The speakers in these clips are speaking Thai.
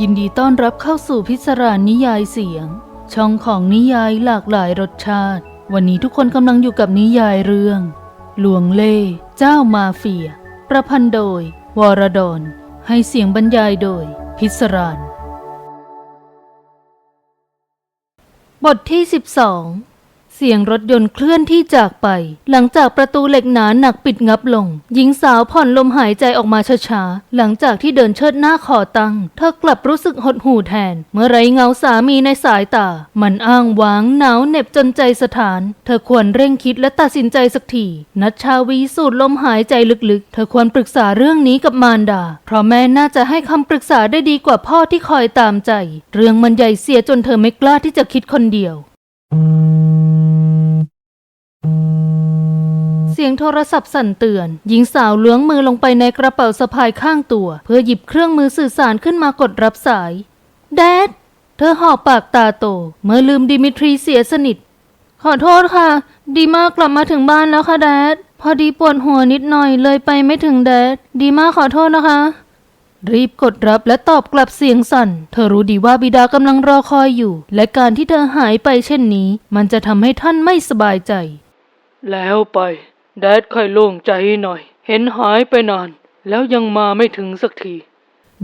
ยินดีต้อนรับเข้าสู่พิศรานิยายเสียง ช่องของนิยายหลากหลายรสชาติ วันนี้ทุกคนกำลังอยู่กับนิยายเรื่อง หลวงเล่เจ้ามาเฟีย ประพันธ์โดย วรดอนให้เสียงบรรยายโดย พิศรานบทที่ 12 เสียงรถยนต์เคลื่อนที่จากไป หลังจากประตูเหล็กหนาหนักปิดงับลง หญิงสาวผ่อนลมหายใจออกมาช้าๆ หลังจากที่เดินเชิดหน้าขอตังเธอกลับรู้สึกหดหู่แทน เมื่อไรเงาสามีในสายตา มันอ้างว้างหนาวเหน็บจนใจสถาน เธอควรเร่งคิดและตัดสินใจสักที นัชชาวีสูดลมหายใจลึกๆ เธอควรปรึกษาเรื่องนี้กับมารดา เพราะแม่น่าจะให้คำปรึกษาได้ดีกว่าพ่อที่คอยตามใจ เรื่องมันใหญ่เสียจนเธอไม่กล้าที่จะคิดคนเดียว เสียงโทรศัพท์สั่นเตือน หญิงสาวล้วงมือลงไปในกระเป๋าสะพายข้างตัว เพื่อหยิบเครื่องมือสื่อสารขึ้นมากดรับสายแดดเธอหอบปากตาโต เมื่อลืมดิมิทรีเสียสนิท ขอโทษค่ะ ดีมากกลับมาถึงบ้านแล้วค่ะแดดพอดีปวดหัวนิดหน่อยเลยไปไม่ถึงแดดดีมากขอโทษนะคะ รีบกดรับและตอบกลับเสียงสั่น เธอรู้ดีว่าบิดากำลังรอคอยอยู่ และการที่เธอหายไปเช่นนี้ มันจะทำให้ท่านไม่สบายใจ แล้วไป แดดค่อยโล่งใจหน่อย เห็นหายไปนาน แล้วยังมาไม่ถึงสักที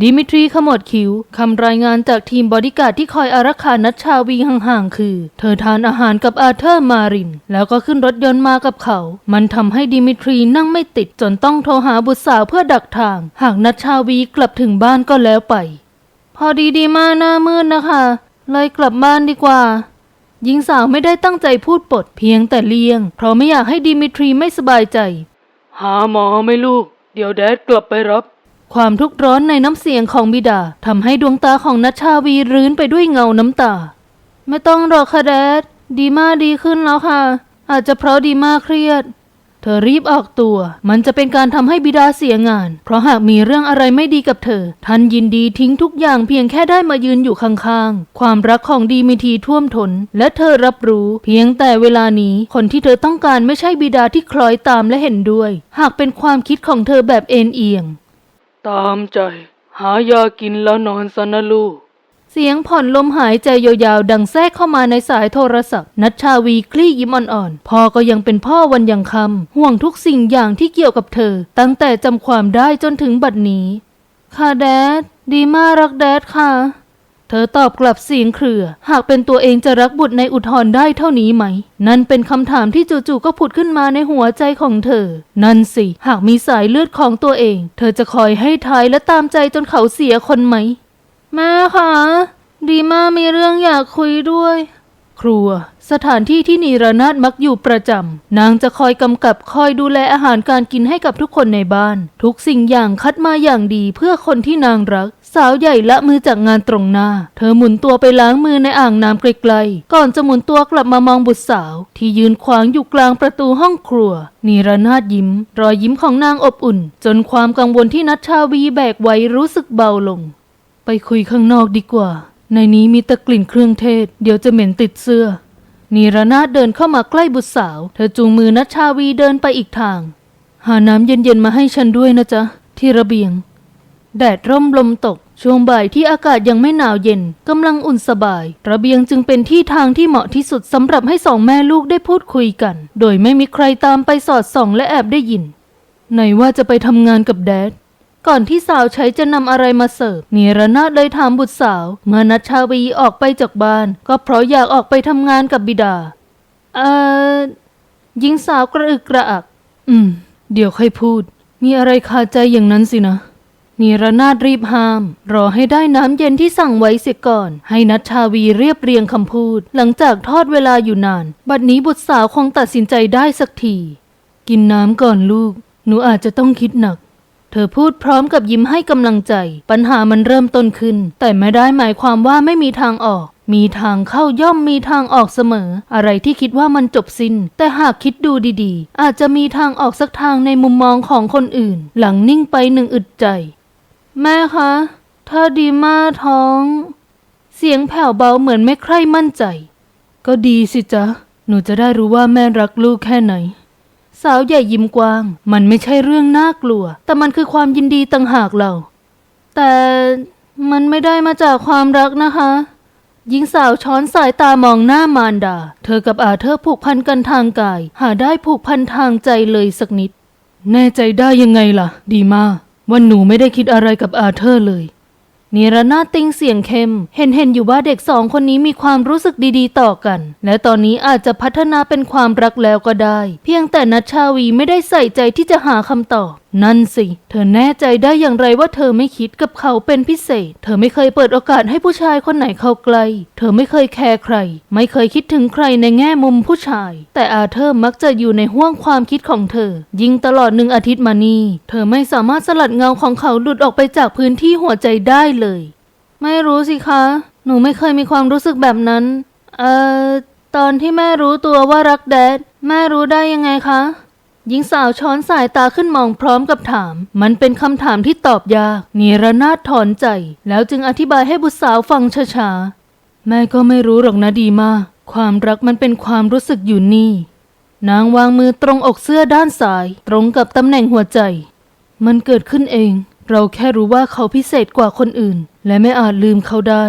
ดิมิทรีขมวดคิ้ว คำรายงานจากทีมบอดี้การ์ดที่คอยอารักขานัชชาวีห่างๆ คือ เธอทานอาหารกับอาเธอร์มาริน แล้วก็ขึ้นรถยนต์มากับเขา มันทำให้ดิมิทรีนั่งไม่ติด จนต้องโทรหาบุตรสาวเพื่อดักทาง หากนัชชาวีกลับถึงบ้านก็แล้วไป พอดีดีมาหน้ามืดนะคะ เลยกลับบ้านดีกว่า หญิงสาวไม่ได้ตั้งใจพูดปดเพียงแต่เลียง เพราะไม่อยากให้ดิมิทรีไม่สบายใจ หาหมอไม่ลูก เดี๋ยวแดดกลับไปรับ ความทุกข์ร้อนในน้ำเสียงของบิดาทำให้ดวงตาของนัชชาวีรื้นไปด้วยเงาน้ำตา ไม่ต้องหรอกค่ะแดดดีมากดีขึ้นแล้วค่ะ อาจจะเพราะดีมากเครียด เธอรีบออกตัว มันจะเป็นการทำให้บิดาเสียงาน เพราะหากมีเรื่องอะไรไม่ดีกับเธอ ท่านยินดีทิ้งทุกอย่างเพียงแค่ได้มายืนอยู่ข้างๆ ความรักของดีมีทีท่วมทน และเธอรับรู้ เพียงแต่เวลานี้คนที่เธอต้องการไม่ใช่บิดาที่คล้อยตามและเห็นด้วย หากเป็นความคิดของเธอแบบเอ็นเอียง ตามใจ หายากินแล้วนอนซะนะลูก เสียงผ่อนลมหายใจยาวๆดังแทรกเข้ามาในสายโทรศัพท์ นัชชาวีคลี่ยิ้มอ่อนๆ พ่อก็ยังเป็นพ่อวันยังคำห่วงทุกสิ่งอย่างที่เกี่ยวกับเธอ ตั้งแต่จำความได้จนถึงบัดนี้ ค่ะแดด ดีมากรักแดดค่ะ เธอตอบกลับเสียงเครือ หากเป็นตัวเองจะรักบุตรในอุทธรได้เท่านี้ไหม นั่นเป็นคำถามที่จู่ๆก็ผุดขึ้นมาในหัวใจของเธอ นั่นสิ หากมีสายเลือดของตัวเอง เธอจะคอยให้ทายและตามใจจนเขาเสียคนไหม แม่คะดีมากมีเรื่องอยากคุยด้วย ครัว สถานที่ที่นีรนาถมักอยู่ประจำนางจะคอยกำกับคอยดูแลอาหารการกินให้กับทุกคนในบ้าน ทุกสิ่งอย่างคัดมาอย่างดีเพื่อคนที่นางรัก สาวใหญ่ละมือจากงานตรงหน้า เธอหมุนตัวไปล้างมือในอ่างน้ำไกลๆก่อนจะหมุนตัวกลับมามองบุตรสาว ที่ยืนขวางอยู่กลางประตูห้องครัวนีรนาถยิ้ม รอยยิ้มของนางอบอุ่น จนความกังวลที่นัชชาวีแบกไว้รู้สึกเบาลง ไปคุยข้างนอกดีกว่า ในนี้มีแต่กลิ่นเครื่องเทศ เดี๋ยวจะเหม็นติดเสื้อ นีรนาเดินเข้ามาใกล้บุตรสาว เธอจูงมือนัชชาวีเดินไปอีกทาง หาน้ำเย็นๆมาให้ฉันด้วยนะจ๊ะ ที่ระเบียง แดดร่มลมตก ช่วงบ่ายที่อากาศยังไม่หนาวเย็นกำลังอุ่นสบาย ระเบียงจึงเป็นที่ทางที่เหมาะที่สุดสำหรับให้สองแม่ลูกได้พูดคุยกัน โดยไม่มีใครตามไปสอดส่องและแอบได้ยินไหนว่าจะไปทำงานกับแดด ก่อนที่สาวใช้จะนำอะไรมาเสิร์ฟเนรนาถเลยถามบุตรสาว เมื่อนัชชาวีออกไปจากบ้าน ก็เพราะอยากออกไปทำงานกับบิดา เอ่อหญิงสาวกระอึกกระอัก อืม เดี๋ยวค่อยพูด มีอะไรคาใจอย่างนั้นสินะเนรนาถรีบห้าม รอให้ได้น้ำเย็นที่สั่งไว้เสียก่อน ให้นัชชาวีเรียบเรียงคำพูด หลังจากทอดเวลาอยู่นาน บัดนี้บุตรสาวคงตัดสินใจได้สักที กินน้ำก่อนลูก หนูอาจจะต้องคิดหนัก เธอพูดพร้อมกับยิ้มให้กำลังใจ ปัญหามันเริ่มต้นขึ้น แต่ไม่ได้หมายความว่าไม่มีทางออก มีทางเข้าย่อมมีทางออกเสมอ อะไรที่คิดว่ามันจบสิน้น แต่หากคิดดูดีๆ อาจจะมีทางออกสักทางในมุมมองของคนอื่น หลังนิ่งไปหนึ่งอึดใจ แม่คะ ถ้าดีมาท้อง เสียงแผ่วเบาเหมือนไม่ใคร่มั่นใจ ก็ดีสิจ๊ะ หนูจะได้รู้ว่าแม่รักลูกแค่ไหน สาวใหญ่ยิ้มกว้าง มันไม่ใช่เรื่องน่ากลัว แต่มันคือความยินดีต่างหากเรา แต่มันไม่ได้มาจากความรักนะคะ หญิงสาวช้อนสายตามองหน้ามารดา เธอกับอาเธอร์ผูกพันกันทางกาย หาได้ผูกพันทางใจเลยสักนิด แน่ใจได้ยังไงล่ะ ดีมากว่าหนูไม่ได้คิดอะไรกับอาเธอร์เลย นิรนาติงเสียงเข้ม เห็นเห็นอยู่ว่าเด็กสองคนนี้มีความรู้สึกดีๆ ต่อกัน และตอนนี้อาจจะพัฒนาเป็นความรักแล้วก็ได้ เพียงแต่นัชชาวีไม่ได้ใส่ใจที่จะหาคำตอบนั่นสิ เธอแน่ใจได้อย่างไรว่าเธอไม่คิดกับเขาเป็นพิเศษ เธอไม่เคยเปิดโอกาสให้ผู้ชายคนไหนเข้าใกล้ เธอไม่เคยแคร์ใคร ไม่เคยคิดถึงใครในแง่มุมผู้ชาย แต่อาเธอร์มักจะอยู่ในห้วงความคิดของเธอ ยิ่งตลอดหนึ่งอาทิตย์มานี้เธอไม่สามารถสลัดเงาของเขาหลุดออกไปจากพื้นที่หัวใจได้เลย ไม่รู้สิคะ หนูไม่เคยมีความรู้สึกแบบนั้น เอ่อ ตอนที่แม่รู้ตัวว่ารักแดด แม่รู้ได้ยังไงคะ หญิงสาวช้อนสายตาขึ้นมองพร้อมกับถาม มันเป็นคำถามที่ตอบยากนิรนาถถอนใจ แล้วจึงอธิบายให้บุตรสาวฟังช้าๆ แม่ก็ไม่รู้หรอกนะดีมาก ความรักมันเป็นความรู้สึกอยู่นี่ นางวางมือตรงอกเสื้อด้านซ้าย ตรงกับตำแหน่งหัวใจ มันเกิดขึ้นเอง เราแค่รู้ว่าเขาพิเศษกว่าคนอื่น และไม่อาจลืมเขาได้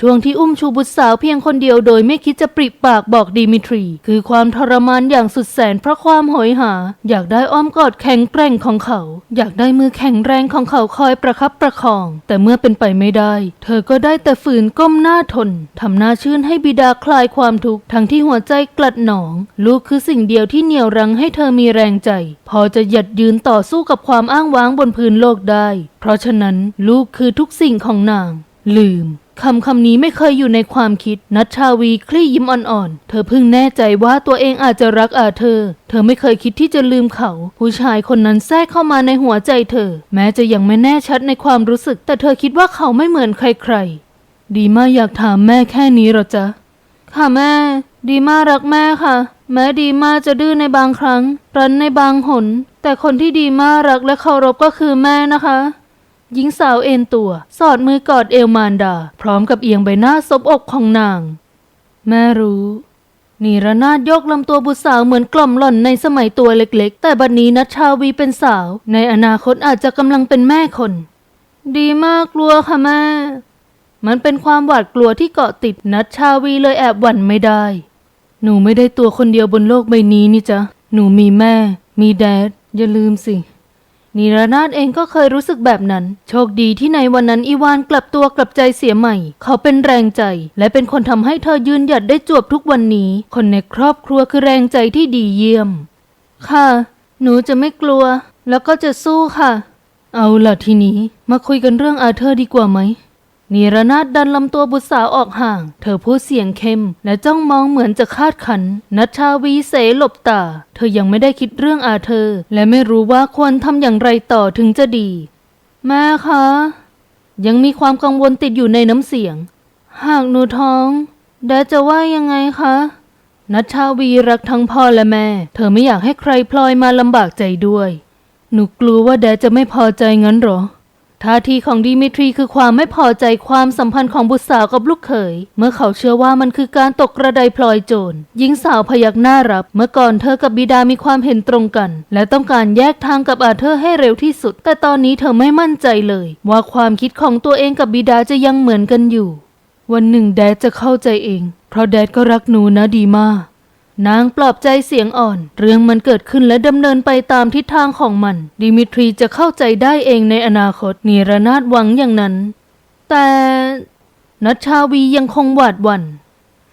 ช่วงที่อุ้มชูบุตรสาวเพียงคนเดียวโดยไม่คิดจะปริปากบอกดิมิทรี คือความทรมานอย่างสุดแสนเพราะความโหยหา อยากได้อ้อมกอดแข็งแกร่งของเขา อยากได้มือแข็งแรงของเขาคอยประคับประคอง แต่เมื่อเป็นไปไม่ได้ เธอก็ได้แต่ฝืนก้มหน้าทนทำหน้าชื่นให้บิดาคลายความทุกข์ทั้งที่หัวใจกลัดหนอง ลูกคือสิ่งเดียวที่เหนี่ยวรั้งให้เธอมีแรงใจ พอจะหยัดยืนต่อสู้กับความอ้างว้างบนพื้นโลกได้ เพราะฉะนั้นลูกคือทุกสิ่งของนาง ลืม คำคำนี้ไม่เคยอยู่ในความคิด นัชชาวีคลี่ยิ้มอ่อนๆ เธอเพิ่งแน่ใจว่าตัวเองอาจจะรักอาเธอร์เธอไม่เคยคิดที่จะลืมเขา ผู้ชายคนนั้นแทรกเข้ามาในหัวใจเธอ แม้จะยังไม่แน่ชัดในความรู้สึก แต่เธอคิดว่าเขาไม่เหมือนใครๆ ดีมาอยากถามแม่แค่นี้หรอจ๊ะ ค่ะแม่ ดีมารักแม่ค่ะ แม้ดีมาจะดื้อในบางครั้งรั้นในบางหน แต่คนที่ดีมารักและเคารพก็คือแม่นะคะ หญิงสาวเอนตัว สอดมือกอดเอวมารดา พร้อมกับเอียงใบหน้าซบอกของนาง แม่รู้นีรนาดยกลำตัวบุตรสาวเหมือนกล่อมหล่อนในสมัยตัวเล็กๆ แต่บัดนี้นัชชาวีเป็นสาว ในอนาคตอาจจะกำลังเป็นแม่คน ดีมากกลัวค่ะแม่ มันเป็นความหวาดกลัวที่เกาะติดนัชชาวีเลยแอบหวั่นไม่ได้ หนูไม่ได้ตัวคนเดียวบนโลกใบนี้นี่จ๊ะหนูมีแม่ มีแดดอย่าลืมสิ นีรนาถเองก็เคยรู้สึกแบบนั้น โชคดีที่ในวันนั้นอีวานกลับตัวกลับใจเสียใหม่ เขาเป็นแรงใจ และเป็นคนทำให้เธอยืนหยัดได้จวบทุกวันนี้ คนในครอบครัวคือแรงใจที่ดีเยี่ยม ค่ะ หนูจะไม่กลัว แล้วก็จะสู้ค่ะ เอาล่ะทีนี้ มาคุยกันเรื่องอาเธอร์ดีกว่าไหม นีรนาถดันลำตัวบุตรสาวออกห่าง เธอพูดเสียงเข้ม และจ้องมองเหมือนจะคาดขัน นัชชาวีเสหลบตา เธอยังไม่ได้คิดเรื่องอาเธอร์และไม่รู้ว่าควรทำอย่างไรต่อถึงจะดี แม่คะ ยังมีความกังวลติดอยู่ในน้ำเสียง หากหนูท้องแดจะว่ายังไงคะ นัชชาวีรักทั้งพ่อและแม่ เธอไม่อยากให้ใครพลอยมาลำบากใจด้วย หนูกลัวว่าแดจะไม่พอใจงั้นหรอ ท่าทีของดิมิทรีคือความไม่พอใจความสัมพันธ์ของบุตรสาวกับลูกเขย เมื่อเขาเชื่อว่ามันคือการตกกระไดพลอยโจรหญิงสาวพยักหน้ารับ เมื่อก่อนเธอกับบิดามีความเห็นตรงกัน และต้องการแยกทางกับอาเธอร์ให้เร็วที่สุด แต่ตอนนี้เธอไม่มั่นใจเลย ว่าความคิดของตัวเองกับบิดาจะยังเหมือนกันอยู่ วันหนึ่งแดดจะเข้าใจเอง เพราะแดดก็รักหนูนะดีมาก นางปลอบใจเสียงอ่อน เรื่องมันเกิดขึ้นและดำเนินไปตามทิศทางของมัน ดิมิทรีจะเข้าใจได้เองในอนาคตนีรนาถหวังอย่างนั้น แต่นัชชาวียังคงหวาดหวัน่น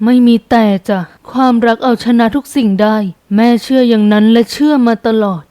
ไม่มีแต่จ้ะความรักเอาชนะทุกสิ่งได้ แม่เชื่ออย่างนั้นและเชื่อมาตลอด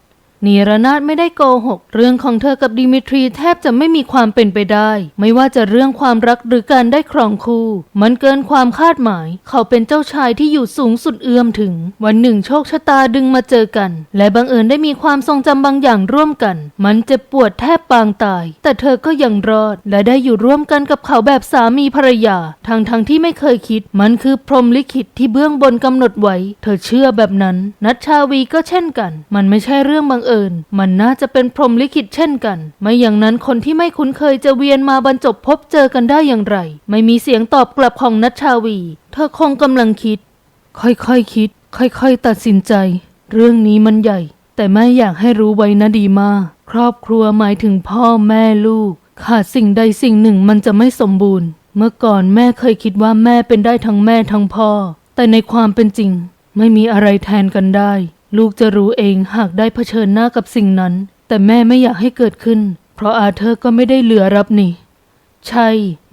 นีรนาถไม่ได้โกหก เรื่องของเธอกับดิมิทรีแทบจะไม่มีความเป็นไปได้ ไม่ว่าจะเรื่องความรักหรือการได้ครองคู่ มันเกินความคาดหมาย เขาเป็นเจ้าชายที่อยู่สูงสุดเอื้อมถึง วันหนึ่งโชคชะตาดึงมาเจอกัน และบังเอิญได้มีความทรงจำบางอย่างร่วมกัน มันเจ็บปวดแทบปางตาย แต่เธอก็ยังรอด และได้อยู่ร่วมกันกับเขาแบบสามีภรรยาทั้งทั้งที่ไม่เคยคิด มันคือพรหมลิขิตที่เบื้องบนกำหนดไว้ เธอเชื่อแบบนั้น นัชชาวีก็เช่นกัน มันไม่ใช่เรื่องบังเอิญมันน่าจะเป็นพรหมลิขิตเช่นกัน ไม่อย่างนั้นคนที่ไม่คุ้นเคยจะเวียนมาบรรจบพบเจอกันได้อย่างไร ไม่มีเสียงตอบกลับของนัชชาวี เธอคงกำลังคิด ค่อยๆคคิด ค่อยๆ ตัดสินใจ เรื่องนี้มันใหญ่ แต่แม่อยากให้รู้ไว้นะดีมากครอบครัวหมายถึงพ่อแม่ลูก ขาดสิ่งใดสิ่งหนึ่งมันจะไม่สมบูรณ์ เมื่อก่อนแม่เคยคิดว่าแม่เป็นได้ทั้งแม่ทั้งพ่อ แต่ในความเป็นจริง ไม่มีอะไรแทนกันได้ ลูกจะรู้เองหากได้เผชิญหน้ากับสิ่งนั้น แต่แม่ไม่อยากให้เกิดขึ้น เพราะอาเธอร์ก็ไม่ได้เหลือรับนี่ใช่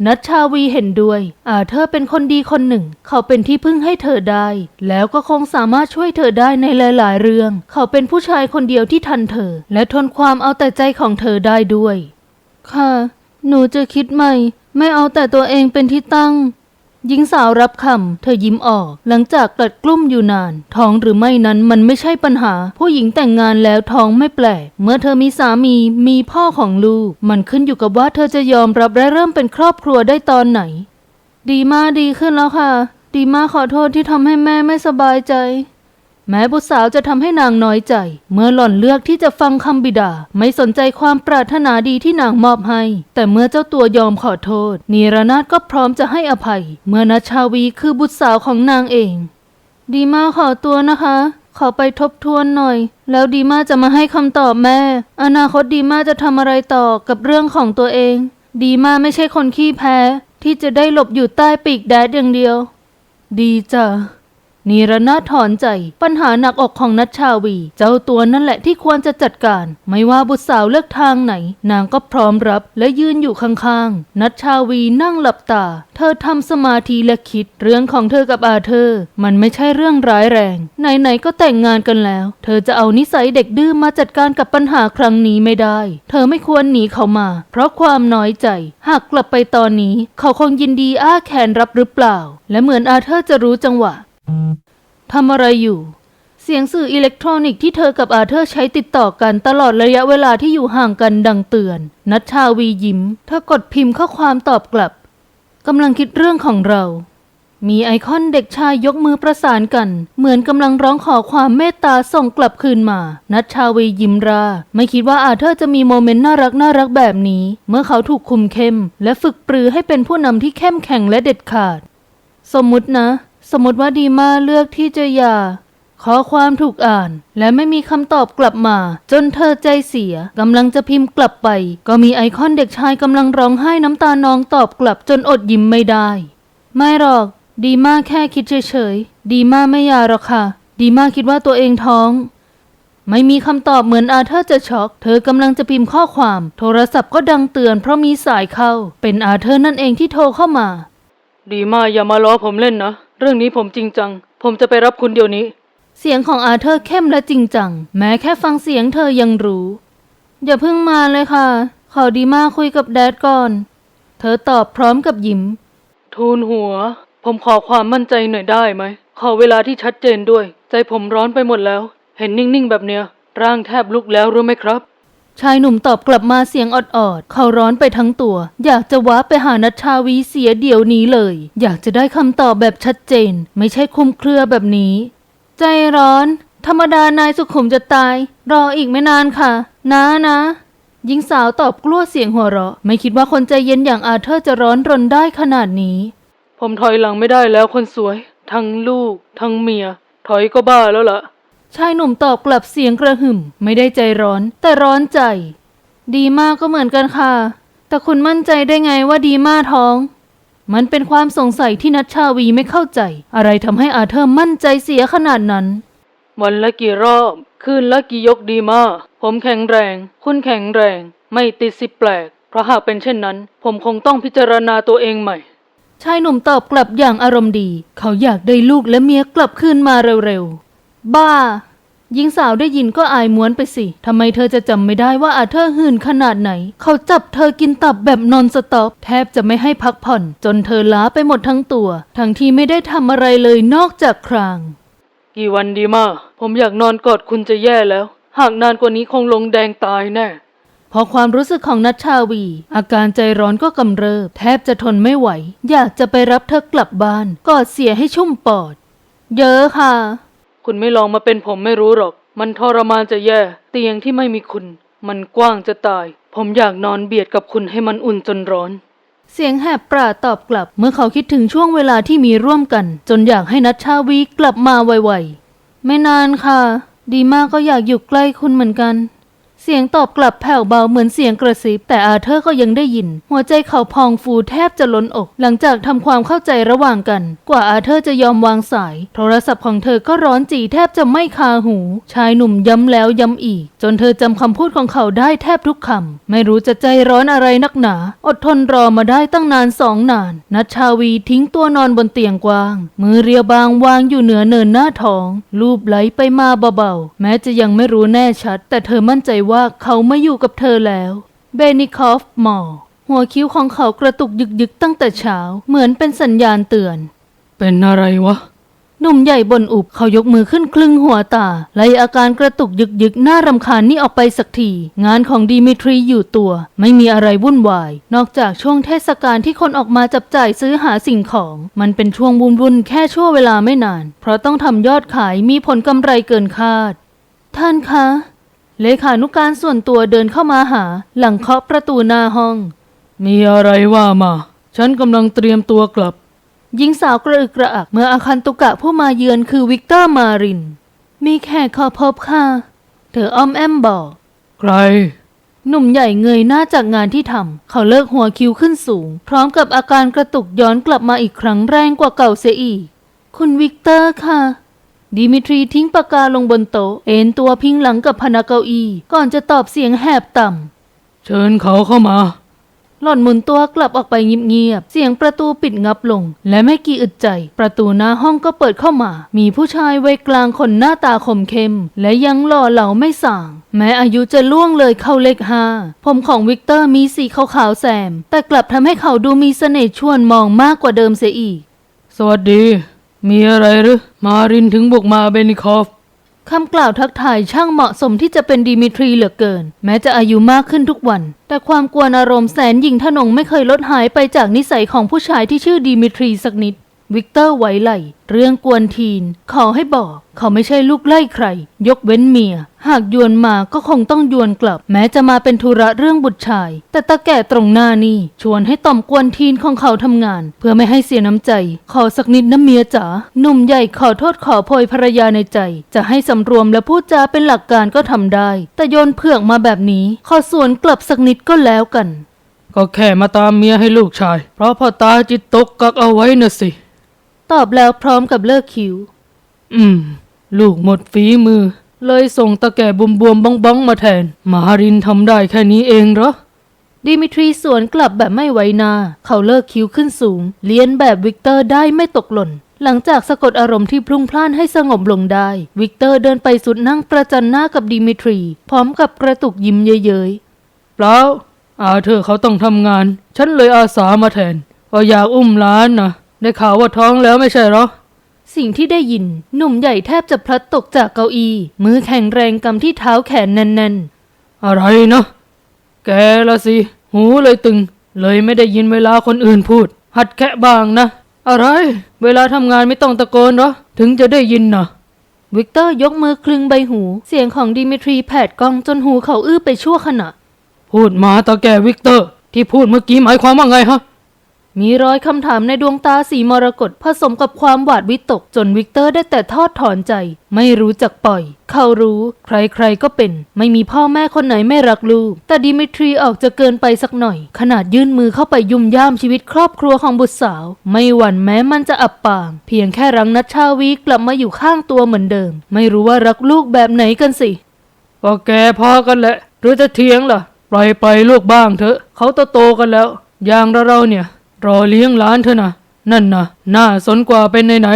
นัชชาวีเห็นด้วย อาเธอร์เป็นคนดีคนหนึ่ง เขาเป็นที่พึ่งให้เธอได้ แล้วก็คงสามารถช่วยเธอได้ในหลาย ๆ เรื่อง เขาเป็นผู้ชายคนเดียวที่ทันเธอ และทนความเอาแต่ใจของเธอได้ด้วย ค่ะ หนูจะคิดใหม่ ไม่เอาแต่ตัวเองเป็นที่ตั้ง หญิงสาวรับคำ เธอยิ้มออก หลังจากกลัดกลุ้มอยู่นาน ท้องหรือไม่นั้นมันไม่ใช่ปัญหา ผู้หญิงแต่งงานแล้วท้องไม่แปลก เมื่อเธอมีสามีมีพ่อของลูก มันขึ้นอยู่กับว่าเธอจะยอมรับและเริ่มเป็นครอบครัวได้ตอนไหน ดีมากดีขึ้นแล้วค่ะ ดีมากขอโทษที่ทำให้แม่ไม่สบายใจ แม้บุตรสาวจะทำให้นางน้อยใจ เมื่อหล่อนเลือกที่จะฟังคำบิดา ไม่สนใจความปรารถนาดีที่นางมอบให้ แต่เมื่อเจ้าตัวยอมขอโทษ นีรนาถก็พร้อมจะให้อภัย เมื่อนัชชาวีคือบุตรสาวของนางเอง ดีมาขอตัวนะคะ ขอไปทบทวนหน่อย แล้วดีมาจะมาให้คำตอบแม่ อนาคตดีมาจะทำอะไรต่อกับเรื่องของตัวเอง ดีมาไม่ใช่คนขี้แพ้ ที่จะได้หลบอยู่ใต้ปีกแดดอย่างเดียว ดีจ้ะ นีรนาถถอนใจ ปัญหาหนักอกของนัชชาวี เจ้าตัวนั่นแหละที่ควรจะจัดการ ไม่ว่าบุตรสาวเลือกทางไหน นางก็พร้อมรับและยืนอยู่ข้างๆ นัชชาวีนั่งหลับตา เธอทำสมาธิและคิดเรื่องของเธอกับอาเธอร์ มันไม่ใช่เรื่องร้ายแรง ไหนๆก็แต่งงานกันแล้ว เธอจะเอานิสัยเด็กดื้อมาจัดการกับปัญหาครั้งนี้ไม่ได้ เธอไม่ควรหนีเขามา เพราะความน้อยใจ หากกลับไปตอนนี้ เขาคงยินดีอ้าแขนรับหรือเปล่า และเหมือนอาเธอร์จะรู้จังหวะ ทำอะไรอยู่ เสียงสื่ออิเล็กทรอนิกส์ที่เธอกับอาเธอร์ใช้ติดต่อกันตลอดระยะเวลาที่อยู่ห่างกันดังเตือน นัชชาวียิ้ม เธอกดพิมพ์ข้อความตอบกลับกำลังคิดเรื่องของเรา มีไอคอนเด็กชายยกมือประสานกัน เหมือนกำลังร้องขอความเมตตาส่งกลับคืนมา นัชชาวียิ้มรา ไม่คิดว่าอาเธอร์จะมีโมเมนต์น่ารักน่ารักแบบนี้ เมื่อเขาถูกคุมเข้ม และฝึกปรือให้เป็นผู้นำที่เข้มแข็งและเด็ดขาด สมมุตินะ สมมติว่าดีมาเลือกที่จะหย่าขอความถูกอ่านและไม่มีคำตอบกลับมา จนเธอใจเสียกำลังจะพิมพ์กลับไป ก็มีไอคอนเด็กชายกำลังร้องไห้น้ำตานองตอบกลับจนอดยิ้มไม่ได้ ไม่หรอก ดีมากแค่คิดเฉยๆ ดีมากไม่ยาหรอกค่ะ ดีมากคิดว่าตัวเองท้อง ไม่มีคำตอบเหมือนอาเธอร์จะช็อก เธอกำลังจะพิมพ์ข้อความ โทรศัพท์ก็ดังเตือนเพราะมีสายเข้า เป็นอาเธอร์นั่นเองที่โทรเข้ามา ดีมากอย่ามาล้อผมเล่นนะ เรื่องนี้ผมจริงจัง ผมจะไปรับคุณเดี๋ยวนี้ เสียงของอาเธอร์เข้มและจริงจัง แม้แค่ฟังเสียงเธอยังรู้ อย่าเพิ่งมาเลยค่ะ ขอดีมากคุยกับแดดก่อน เธอตอบพร้อมกับยิ้ม ทูลหัว ผมขอความมั่นใจหน่อยได้ไหม ขอเวลาที่ชัดเจนด้วย ใจผมร้อนไปหมดแล้ว เห็นนิ่งๆแบบเนี้ย ร่างแทบลุกแล้วรู้ไหมครับ ชายหนุ่มตอบกลับมาเสียงออดๆ เขาร้อนไปทั้งตัว อยากจะว้าไปหานัชชาวีเสียเดี๋ยวนี้เลย อยากจะได้คำตอบแบบชัดเจน ไม่ใช่คุมเครือแบบนี้ ใจร้อน ธรรมดานายสุขุมจะตาย รออีกไม่นานค่ะ นะนะหญิงสาวตอบกลัวเสียงหัวเราะ ไม่คิดว่าคนใจเย็นอย่างอาเธอร์จะร้อนรนได้ขนาดนี้ ผมถอยหลังไม่ได้แล้วคนสวย ทั้งลูก ทั้งเมีย ถอยก็บ้าแล้วล่ะ ชายหนุ่มตอบกลับเสียงกระหึ่ม ไม่ได้ใจร้อน แต่ร้อนใจ ดีมากก็เหมือนกันค่ะ แต่คุณมั่นใจได้ไงว่าดีมากท้อง มันเป็นความสงสัยที่นัชชาวีไม่เข้าใจ อะไรทำให้อาเธอร์มั่นใจเสียขนาดนั้น วันละกี่รอบ คืนละกี่ยกดีมากผมแข็งแรง คุณแข็งแรง ไม่ติดสิบแปลก เพราะหากเป็นเช่นนั้น ผมคงต้องพิจารณาตัวเองใหม่ชายหนุ่มตอบกลับอย่างอารมณ์ดี เขาอยากได้ลูกและเมียกลับคืนมาเร็วๆ บ้า หญิงสาวได้ยินก็อายม้วนไปสิ ทำไมเธอจะจำไม่ได้ว่าอาเธอร์หื่นขนาดไหน เขาจับเธอกินตับแบบนอนสต็อปแทบจะไม่ให้พักผ่อน จนเธอล้าไปหมดทั้งตัว ทั้งที่ไม่ได้ทำอะไรเลยนอกจากคราง กี่วันดีมากผมอยากนอนกอดคุณจะแย่แล้ว หากนานกว่านี้คงลงแดงตายแน่พอความรู้สึกของนัชชาวี อาการใจร้อนก็กำเริบ แทบจะทนไม่ไหว อยากจะไปรับเธอกลับบ้านกอดเสียให้ชุ่มปอด เยอะค่ะ คุณไม่ลองมาเป็นผมไม่รู้หรอก มันทรมานจะแย่ เตียงที่ไม่มีคุณ มันกว้างจะตาย ผมอยากนอนเบียดกับคุณให้มันอุ่นจนร้อน เสียงแหบปราตอบกลับ เมื่อเขาคิดถึงช่วงเวลาที่มีร่วมกัน จนอยากให้นัชชาวีกลับมาไวๆ ไม่นานค่ะ ดีมากก็อยากอยู่ใกล้คุณเหมือนกัน เสียงตอบกลับแผ่วเบาเหมือนเสียงกระซิบแต่อาเธอร์ก็ยังได้ยิน หัวใจเขาพองฟูแทบจะล้นอก หลังจากทำความเข้าใจระหว่างกัน กว่าอาเธอร์จะยอมวางสาย โทรศัพท์ของเธอก็ร้อนจีแทบจะไม่คาหู ชายหนุ่มย้ำแล้วย้ำอีก จนเธอจำคำพูดของเขาได้แทบทุกคำไม่รู้จะใจร้อนอะไรนักหนา อดทนรอมาได้ตั้งนานสองนาน นัชชาวีทิ้งตัวนอนบนเตียงกว้าง มือเรียวบางวางอยู่เหนือเนินหน้าท้อง ลูบไหลไปมาเบาๆแม้จะยังไม่รู้แน่ชัด แต่เธอมั่นใจว่าเขาไม่อยู่กับเธอแล้วเบนิคอฟมอหัวคิ้วของเขากระตุกยึกๆตั้งแต่เช้า เหมือนเป็นสัญญาณเตือน เป็นอะไรวะ หนุ่มใหญ่บนอุบเขายกมือขึ้นคลึงหัวตาไล่อาการกระตุกยึกยึกๆน่ารำคาญนี่ออกไปสักที งานของดิมิทรีอยู่ตัว ไม่มีอะไรวุ่นวาย นอกจากช่วงเทศกาลที่คนออกมาจับจ่ายซื้อหาสิ่งของ มันเป็นช่วงวุ่นวุ่นๆแค่ชั่วเวลาไม่นาน เพราะต้องทำยอดขายมีผลกำไรเกินคาด ท่านคะ เลขานุการส่วนตัวเดินเข้ามาหา หลังเคาะประตูหน้าห้อง มีอะไรว่ามา ฉันกำลังเตรียมตัวกลับ หญิงสาวกระอึกกระอักเมื่ออาคันตุกะผู้มาเยือนคือวิกเตอร์มาริน มีแขกขอพบค่ะ เธออ้อมแอมบอก ใคร หนุ่มใหญ่เงยหน้าจากงานที่ทำเขาเลิกหัวคิ้วขึ้นสูง พร้อมกับอาการกระตุกย้อนกลับมาอีกครั้งแรงกว่าเก่าเสียอีก คุณวิกเตอร์ค่ะ ดิมิทรีทิ้งปากกาลงบนโต๊ะเอ็นตัวพิงหลังกับพนักเก้าอี้ก่อนจะตอบเสียงแหบต่ำเชิญเขาเข้ามา หล่อนหมุนตัวกลับออกไปเงียบๆเสียงประตูปิดงับลง และไม่กี่อึดใจ ประตูหน้าห้องก็เปิดเข้ามา มีผู้ชายวัยกลางคนหน้าตาคมเข้ม และยังหล่อเหลาไม่ส่าง แม้อายุจะล่วงเลยเข้าเลขห้าผมของวิกเตอร์มีสีขาวๆแซม แต่กลับทำให้เขาดูมีเสน่ห์ชวนมองมากกว่าเดิมเสียอีก สวัสดี มีอะไรหรือมารินถึงบุกมาเบนิคอฟคำกล่าวทักทายช่างเหมาะสมที่จะเป็นดิมิทรีเหลือเกิน แม้จะอายุมากขึ้นทุกวัน แต่ความกวนอารมณ์แสนยิ่งทะนงไม่เคยลดหายไปจากนิสัยของผู้ชายที่ชื่อดิมิทรีสักนิด วิกเตอร์ไวไหลเรื่องกวนทีน ขอให้บอก เขาไม่ใช่ลูกไล่ใคร ยกเว้นเมีย หากยวนมาก็คงต้องยวนกลับ แม้จะมาเป็นธุระเรื่องบุตรชาย แต่ตาแก่ตรงหน้านี่ ชวนให้ต่อมกวนทีนของเขาทำงาน เพื่อไม่ให้เสียน้ำใจ ขอสักนิดนะเมียจ๋าหนุ่มใหญ่ขอโทษขอโพยภรรยาในใจ จะให้สำรวมและพูดจาเป็นหลักการก็ทำได้ แต่โยนเผือกมาแบบนี้ ขอสวนกลับสักนิดก็แล้วกันก็แค่มาตามเมียให้ลูกชาย เพราะพ่อตาจิตตกกักเอาไว้น่ะสิ ตอบแล้วพร้อมกับเลิกคิ้ว อืม ลูกหมดฝีมือ เลยส่งตาแก่บวมบวมๆบ้องบ้องๆมาแทน มารินทำได้แค่นี้เองเหรอ ดิมิทรีสวนกลับแบบไม่ไว้หน้าเขาเลิกคิ้วขึ้นสูง เลียนแบบวิกเตอร์ได้ไม่ตกหล่น หลังจากสะกดอารมณ์ที่พลุ่งพล่านให้สงบลงได้ วิกเตอร์เดินไปสุดนั่งประจันหน้ากับดิมิทรี พร้อมกับกระตุกยิ้มเย้ยเปล่าอาเธอเขาต้องทำงาน ฉันเลยอาสามาแทนก็อยากอุ้มหล้านนะ ได้ข่าวว่าท้องแล้วไม่ใช่เหรอๆสิ่งที่ได้ยินหนุ่มใหญ่แทบจะพลัดตกจากเก้าอี้ มือแข็งแรงกำที่เท้าแขนแน่นอะไรนะ แกละสิ หูเลยตึง เลยไม่ได้ยินเวลาคนอื่นพูด หัดแคะบ้างนะ อะไร เวลาทำงานไม่ต้องตะโกนเหรอ ถึงจะได้ยินนะๆวิกเตอร์ยกมือคลึงใบหู เสียงของดิมิทรีแผดกล้องจนหูเขาอื้อไปชั่วขณะ พูดมาตาแกวิกเตอร์ ที่พูดเมื่อกี้หมายความว่าไงฮะ มีรอยคำถามในดวงตาสีมรกตผสมกับความหวาดวิตกจนวิกเตอร์ได้แต่ทอดถอนใจ ไม่รู้จักปล่อย เขารู้ ใครๆก็เป็น ไม่มีพ่อแม่คนไหนไม่รักลูก แต่ดิมิทรีออกจะเกินไปสักหน่อย ขนาดยื่นมือเข้าไปยุ่มย่ามชีวิตครอบครัวของบุตรสาว ไม่หวั่นแม้มันจะอับปาง เพียงแค่รังนัชชาวีกลับมาอยู่ข้างตัวเหมือนเดิม ไม่รู้ว่ารักลูกแบบไหนกันสิก็แกพอกันแหละหรือจะเถียงล่ะปล่อยไปลูกบ้างเถอะเขาโตโตกันแล้ว อย่างเราเราเนี่ย รอเลี้ยงหลานเถอะนะนั่นนะน่าสนกว่าเป็นไหนไหน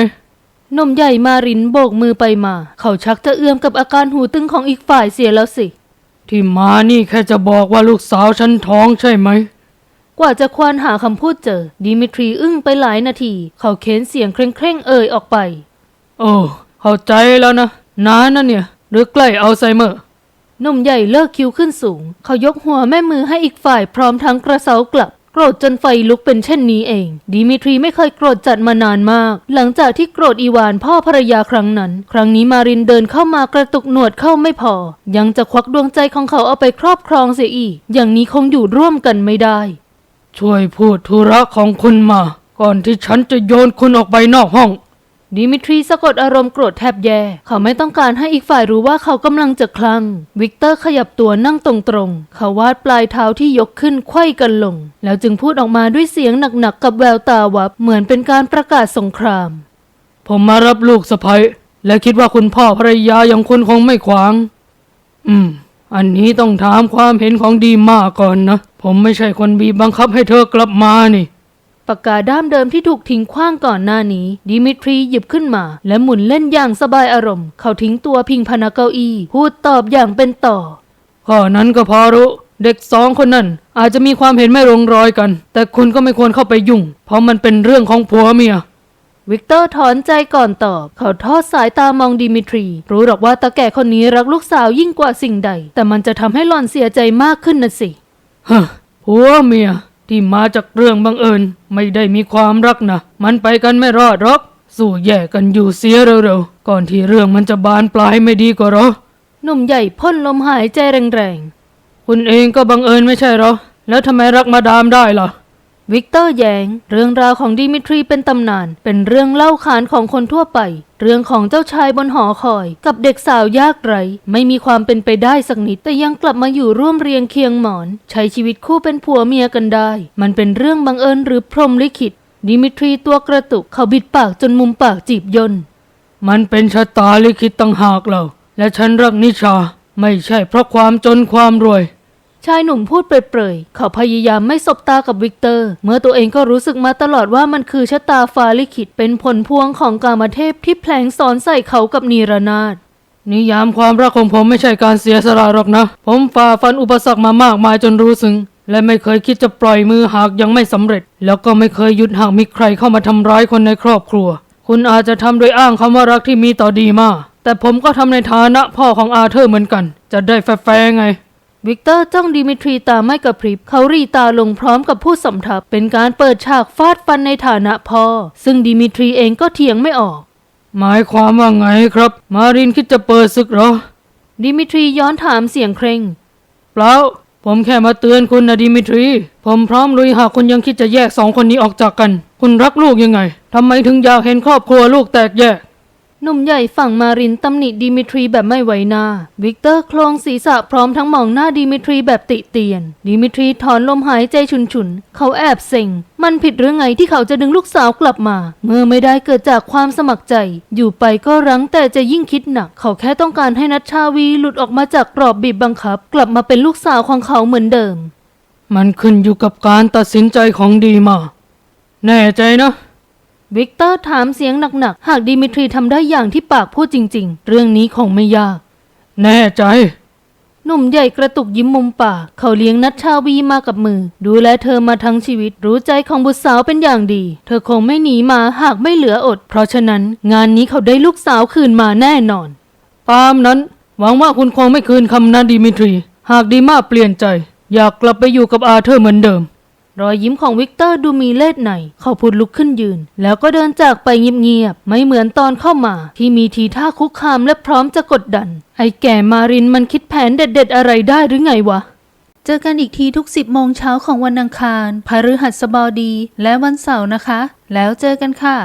หนุ่มใหญ่มารินโบกมือไปมา เขาชักจะเอื้อมกับอาการหูตึงของอีกฝ่ายเสียแล้วสิๆที่มานี่แค่จะบอกว่าลูกสาวฉันท้องใช่ไหม กว่าจะควานหาคำพูดเจอ ดิมิทรีอึ้งไปหลายนาที เขาเค้นเสียงเคร่งๆเอ่ยออกไป โอ้เข้าใจแล้วนะนานนะเนี่ย หรือใกล้อัลไซเมอร์หนุ่มใหญ่เลิกคิ้วขึ้นสูง เขายกหัวแม่มือให้อีกฝ่ายพร้อมทั้งกระเซากลับ โกรธจนไฟลุกเป็นเช่นนี้เอง ดิมิทรีไม่เคยโกรธจัดมานานมาก หลังจากที่โกรธอีวานพ่อภรรยาครั้งนั้น ครั้งนี้มารินเดินเข้ามากระตุกหนวดเข้าไม่พอ ยังจะควักดวงใจของเขาเอาไปครอบครองเสียอีก อย่างนี้คงอยู่ร่วมกันไม่ได้ ช่วยพูดธุระของคุณมา ก่อนที่ฉันจะโยนคุณออกไปนอกห้อง ดิมิทรีสะกดอารมณ์โกรธแทบแย่ เขาไม่ต้องการให้อีกฝ่ายรู้ว่าเขากำลังจะคลั่ง วิกเตอร์ขยับตัวนั่งตรงๆ เขาวาดปลายเท้าที่ยกขึ้นไขว้กันลง แล้วจึงพูดออกมาด้วยเสียงหนักๆกับแววตาวับเหมือนเป็นการประกาศสงคราม ผมมารับลูกสะใภ้และคิดว่าคุณพ่อภรรยาอย่างคุณคงไม่ขวาง อืม อันนี้ต้องถามความเห็นของดีมากก่อนนะ ผมไม่ใช่คนบีบบังคับให้เธอกลับมานี่ ปากกาด้ามเดิมที่ถูกทิ้งขว้างก่อนหน้านี้ ดิมิทรีหยิบขึ้นมา และหมุนเล่นอย่างสบายอารมณ์ เขาทิ้งตัวพิงพนักเก้าอี้ พูดตอบอย่างเป็นต่อ ข้อนั้นก็พอรู้ เด็กสองคนนั้นอาจจะมีความเห็นไม่ลงรอยกัน แต่คุณก็ไม่ควรเข้าไปยุ่ง เพราะมันเป็นเรื่องของผัวเมียวิกเตอร์ถอนใจก่อนตอบ เขาทอดสายตามองดิมิทรี รู้หรอกว่าตาแก่คนนี้รักลูกสาวยิ่งกว่าสิ่งใด แต่มันจะทำให้หล่อนเสียใจมากขึ้นนะสิฮะผัวเมีย ที่มาจากเรื่องบังเอิญไม่ได้มีความรักนะมันไปกันไม่รอดหรอกสู้แย่กันอยู่เสียเร็วๆก่อนที่เรื่องมันจะบานปลายไม่ดีก็หรอหนุ่มใหญ่พ่นลมหายใจแรงคุณเองก็บังเอิญไม่ใช่เหรอ แล้วทำไมรักมาดามได้ล่ะๆ วิกเตอร์แยง เรื่องราวของดิมิทรีเป็นตำนาน เป็นเรื่องเล่าขานของคนทั่วไป เรื่องของเจ้าชายบนหอคอย กับเด็กสาวยากไร้ไม่มีความเป็นไปได้สักนิด แต่ยังกลับมาอยู่ร่วมเรียงเคียงหมอน ใช้ชีวิตคู่เป็นผัวเมียกันได้ มันเป็นเรื่องบังเอิญหรือพรหมลิขิต ดิมิทรีตัวกระตุกเขาบิดปากจนมุมปากจีบยนมันเป็นชะตาลิขิตต่างหากเราและฉันรักนิชา ไม่ใช่เพราะความจนความรวย ชายหนุ่มพูดเปรยๆ เขาพยายามไม่สบตากับวิกเตอร์ เมื่อตัวเองก็รู้สึกมาตลอดว่ามันคือชะตาฟ้าลิขิตเป็นผลพวงของกามเทพที่แผลงสอนใส่เขากับนีรนาถนิยามความรักของผมไม่ใช่การเสียสละหรอกนะ ผมฝ่าฟันอุปสรรคมามากมายจนรู้ซึ้งและไม่เคยคิดจะปล่อยมือหากยังไม่สำเร็จ แล้วก็ไม่เคยหยุดหากมีใครเข้ามาทำร้ายคนในครอบครัว คุณอาจจะทำโดยอ้างคำว่ารักที่มีต่อดีมากแต่ผมก็ทำในฐานะพ่อของอาเธอร์เหมือนกัน จะได้แฟร์ไง วิกเตอร์จ้องดิมิทรีตาไม่กระพริบ เขารีตาลงพร้อมกับผู้สำทับ เป็นการเปิดฉากฟาดฟันในฐานะพ่อ ซึ่งดิมิทรีเองก็เถียงไม่ออก หมายความว่าไงครับ มารินคิดจะเปิดศึกเหรอ ดิมิทรีย้อนถามเสียงเคร่ง เปล่า ผมแค่มาเตือนคุณนะดิมิทรี ผมพร้อมลุยหากคุณยังคิดจะแยกสองคนนี้ออกจากกัน คุณรักลูกยังไงทำไมถึงอยากเห็นครอบครัวลูกแตกแยก หนุ่มใหญ่ฝั่งมารินตำหนิดิมิทรีแบบไม่ไหวหน้าวิกเตอร์โคลงศีรษะพร้อมทั้งมองหน้าดิมิทรีแบบติเตียน ดิมิทรีถอนลมหายใจฉุนๆเขาแอบเซ็ง มันผิดหรือไงที่เขาจะดึงลูกสาวกลับมา เมื่อไม่ได้เกิดจากความสมัครใจ อยู่ไปก็รั้งแต่จะยิ่งคิดหนัก เขาแค่ต้องการให้นัชชาวีหลุดออกมาจากกรอบบีบบังคับ กลับมาเป็นลูกสาวของเขาเหมือนเดิม มันขึ้นอยู่กับการตัดสินใจของดีมา แน่ใจนะ วิกเตอร์ถามเสียงหนักๆ หากดิมิทรีทำได้อย่างที่ปากพูดจริง ๆ เรื่องนี้คงไม่ยาก แน่ใจ หนุ่มใหญ่กระตุกยิ้มมุมปาก เขาเลี้ยงนัชชาวีมากับมือ ดูแลเธอมาทั้งชีวิต รู้ใจของบุตรสาวเป็นอย่างดี เธอคงไม่หนีมาหากไม่เหลืออด เพราะฉะนั้นงานนี้เขาได้ลูกสาวคืนมาแน่นอน ตามนั้น หวังว่าคุณคงไม่คืนคำนั้นดิมิทรี หากดีมาเปลี่ยนใจ อยากกลับไปอยู่กับอาเธอร์เหมือนเดิม รอยยิ้มของวิกเตอร์ดูมีเล่ห์ไหนเขาพูดลุกขึ้นยืน แล้วก็เดินจากไปเงียบๆ ไม่เหมือนตอนเข้ามา ที่มีทีท่าคุกคามและพร้อมจะกดดัน ไอ้แก่มารินมันคิดแผนเด็ดๆ อะไรได้หรือไงวะ เจอกันอีกทีทุกสิบโมงเช้าของวันอังคาร พฤหัสบดี และวันเสาร์นะคะ แล้วเจอกันค่ะ